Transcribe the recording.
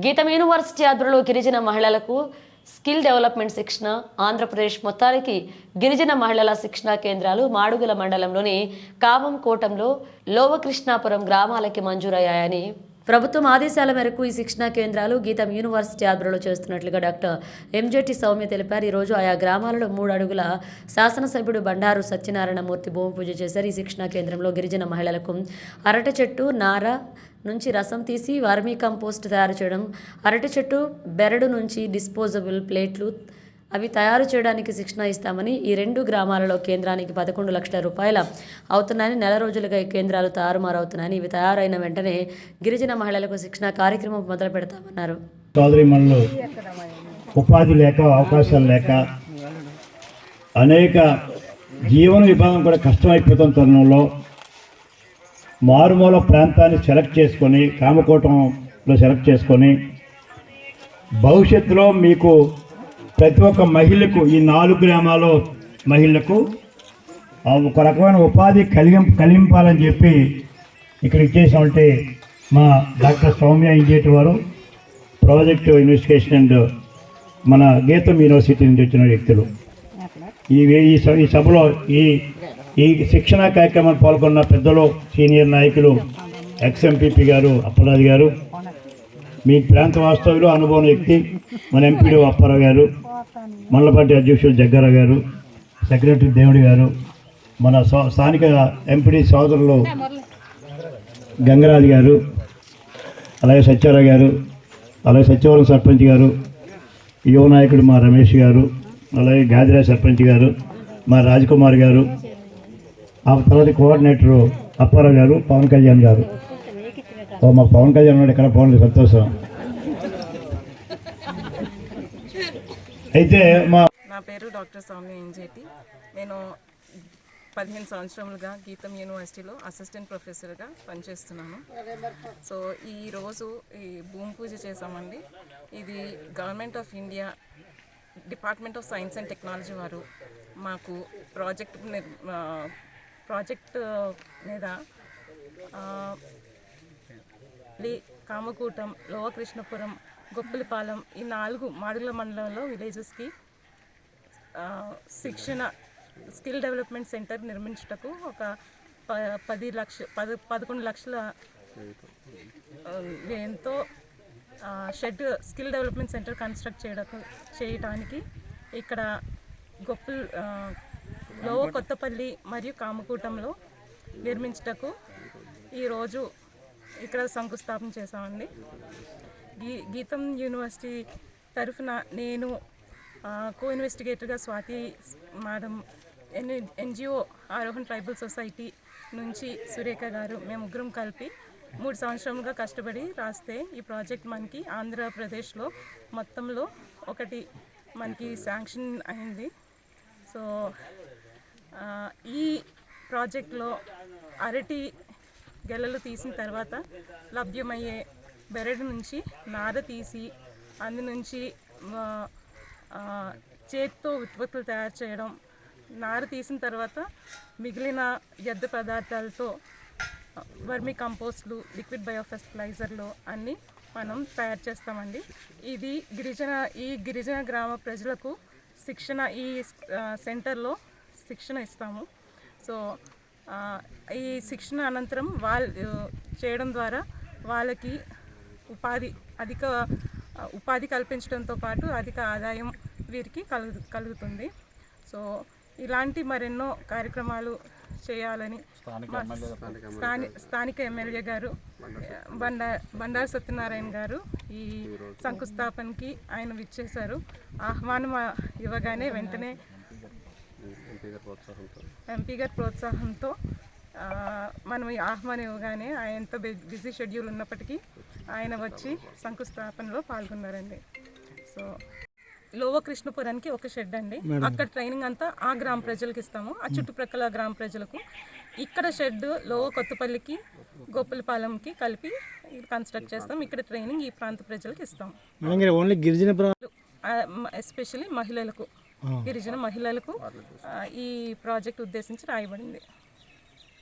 గీతం యూనివర్సిటీ ఆధ్వర్యంలో గిరిజన మహిళలకు స్కిల్ డెవలప్మెంట్ శిక్షణ ఆంధ్రప్రదేశ్ మొత్తానికి గిరిజన మహిళల శిక్షణా కేంద్రాలు మాడుగుల మండలంలోని కామం కోటంలో లోవకృష్ణాపురం గ్రామాలకి మంజూరయ్యాయని ప్రభుత్వం ఆదేశాల మేరకు ఈ శిక్షణా కేంద్రాలు గీతం యూనివర్సిటీ ఆధ్వర్యంలో చేస్తున్నట్లుగా డాక్టర్ ఎంజెటి సౌమ్య తెలిపారు. ఈ రోజు ఆయా గ్రామాలలో మూడు అడుగుల శాసనసభ్యుడు బండారు సత్యనారాయణ మూర్తి భూమి పూజ చేశారు. ఈ శిక్షణా కేంద్రంలో గిరిజన మహిళలకు అరటి చెట్టు నార నుంచి రసం తీసి వర్మీ కంపోస్ట్ తయారు చేయడం అరటి చెట్టు బెరడు నుంచి డిస్పోజబుల్ ప్లేట్లు అవి తయారు చేయడానికి శిక్షణ ఇస్తామని ఈ రెండు గ్రామాలలో కేంద్రానికి పదకొండు లక్షల రూపాయల అవుతున్నాయని నెల రోజులుగా ఈ కేంద్రాలు తారుమారవుతున్నాయని ఇవి తయారైన వెంటనే గిరిజన మహిళలకు శిక్షణ కార్యక్రమం మొదలు పెడతామన్నారు. ఉపాధి లేక అవకాశాలు లేక అనేక జీవన విభాగం కూడా కష్టమైపోతున్న తరుణంలో మారుమూల ప్రాంతాన్ని సెలెక్ట్ చేసుకొని కామకోటంలో సెలెక్ట్ చేసుకొని భవిష్యత్తులో మీకు ప్రతి ఒక్క మహిళకు ఈ నాలుగు గ్రామాల్లో మహిళలకు ఒక రకమైన ఉపాధి కలిగిం కలింపాలని చెప్పి ఇక్కడ ఇచ్చేసామంటే మా డాక్టర్ సౌమ్య ఇంజేటి వారు ప్రాజెక్ట్ ఇన్వెస్టిగేషన్ అండ్ మన గీతం యూనివర్సిటీ నుంచి వచ్చిన వ్యక్తులు. ఈ ఈ ఈ సభలో ఈ ఈ శిక్షణా కార్యక్రమం పాల్గొన్న పెద్దలు సీనియర్ నాయకులు ఎక్స్ఎంపీపీ గారు అప్పరాజు గారు మీ ప్రాంత వాస్తవ్యులు అనుభవం వ్యక్తి మన ఎంపీడీ అప్పారావు గారు మండలపాటి అధ్యక్షులు జగ్గారావు గారు సెక్రటరీ దేవుడి గారు మన స్థానిక ఎంపీడీ సోదరులు గంగరాజు గారు అలాగే సత్యారావు గారు అలాగే సత్యవరం సర్పంచ్ గారు యువ నాయకుడు మా రమేష్ గారు అలాగే గాదిరా సర్పంచ్ గారు మా రాజ్కుమార్ గారు ఆ తర్వాత కోఆర్డినేటర్ అప్పారావు గారు పవన్ కళ్యాణ్ గారు. మా పవన్ కళ్యాణ్ ఇక్కడ పవన్ సంతోషం. అయితే మా నా పేరు డాక్టర్ సౌమ్య ఎంజేటి నేను పదిహేను సంవత్సరములుగా గీతం యూనివర్సిటీలో అసిస్టెంట్ ప్రొఫెసర్గా పనిచేస్తున్నాను. సో ఈరోజు ఈ భూమి పూజ చేసామండి ఇది government of India department of science and technology వారు మాకు ప్రాజెక్ట్ ప్రాజెక్ట్ మీద లీ కామకూటం లోవ కృష్ణపురం గొప్పలపాలెం ఈ నాలుగు మాడుగుల మండలంలో విలేజెస్కి శిక్షణ స్కిల్ డెవలప్మెంట్ సెంటర్ నిర్మించుటకు ఒక ప పది లక్ష పది పదకొండు లక్షల ఎంతో వ్యయంతో shed skill development centre construct చేయడానికి చేయటానికి ఇక్కడ గొప్పల్లో కొత్తపల్లి మరియు కామకూటంలో నిర్మించుటకు ఈరోజు ఇక్కడ శంకుస్థాపన చేశామండి. గీ గీతం యూనివర్సిటీ తరఫున నేను co ఇన్వెస్టిగేటర్గా Swathi madam N NGO Arohan tribal society నుంచి సురేఖ గారు మేము ముగ్గురం కలిపి మూడు సంవత్సరములుగా కష్టపడి రాస్తే ఈ ప్రాజెక్ట్ మనకి ఆంధ్రప్రదేశ్లో మొత్తంలో ఒకటి మనకి శాంక్షన్ అయింది. సో ఈ ప్రాజెక్ట్లో అరటి గెలలు తీసిన తర్వాత లభ్యమయ్యే బెరడు నుంచి నార తీసి అందు నుంచి చేత్తో చేతితో ఉత్పత్తులు తయారు చేయడం నార తీసిన తర్వాత మిగిలిన వ్యర్థ పదార్థాలతో వర్మి కంపోస్ట్లు లిక్విడ్ బయోఫెర్టిలైజర్లు అన్నీ మనం తయారు చేస్తామండి. ఇది గిరిజన ఈ గిరిజన గ్రామ ప్రజలకు శిక్షణ ఈ సెంటర్లో శిక్షణ ఇస్తాము. సో ఈ శిక్షణ అనంతరం వాళ్ళు చేయడం ద్వారా వాళ్ళకి ఉపాధి అధిక ఉపాధి కల్పించడంతో పాటు అధిక ఆదాయం వీరికి కలుగు కలుగుతుంది. సో ఇలాంటి మరెన్నో కార్యక్రమాలు చేయాలని స్థానిక ఎమ్మెల్యే గారు బండా బండారు సత్యనారాయణ గారు ఈ శంకుస్థాపనకి ఆయన విచ్చేశారు. ఆహ్వానం ఇవ్వగానే వెంటనే ఎంపీ గారి ప్రోత్సాహంతో మనం ఆహ్వానం ఇవ్వగానే ఆయన ఎంత బిజీ షెడ్యూల్ ఉన్నప్పటికీ ఆయన వచ్చి శంకుస్థాపనలో పాల్గొన్నారండి. సో లోవ కృష్ణపురానికి ఒక షెడ్ అండి. అక్కడ ట్రైనింగ్ అంతా ఆ గ్రామ ప్రజలకు ఇస్తాము. ఆ చుట్టుప్రక్కల గ్రామ ప్రజలకు. ఇక్కడ షెడ్ లోవ కొత్తపల్లికి గోపులపాలెంకి కలిపి కన్స్ట్రక్ట్ చేస్తాం. ఇక్కడ ట్రైనింగ్ ఈ ప్రాంత ప్రజలకు ఇస్తాం. ఓన్లీ గిరిజన ఎస్పెషల్లీ మహిళలకు గిరిజన మహిళలకు ఈ ప్రాజెక్ట్ ఉద్దేశించి రాయబడింది.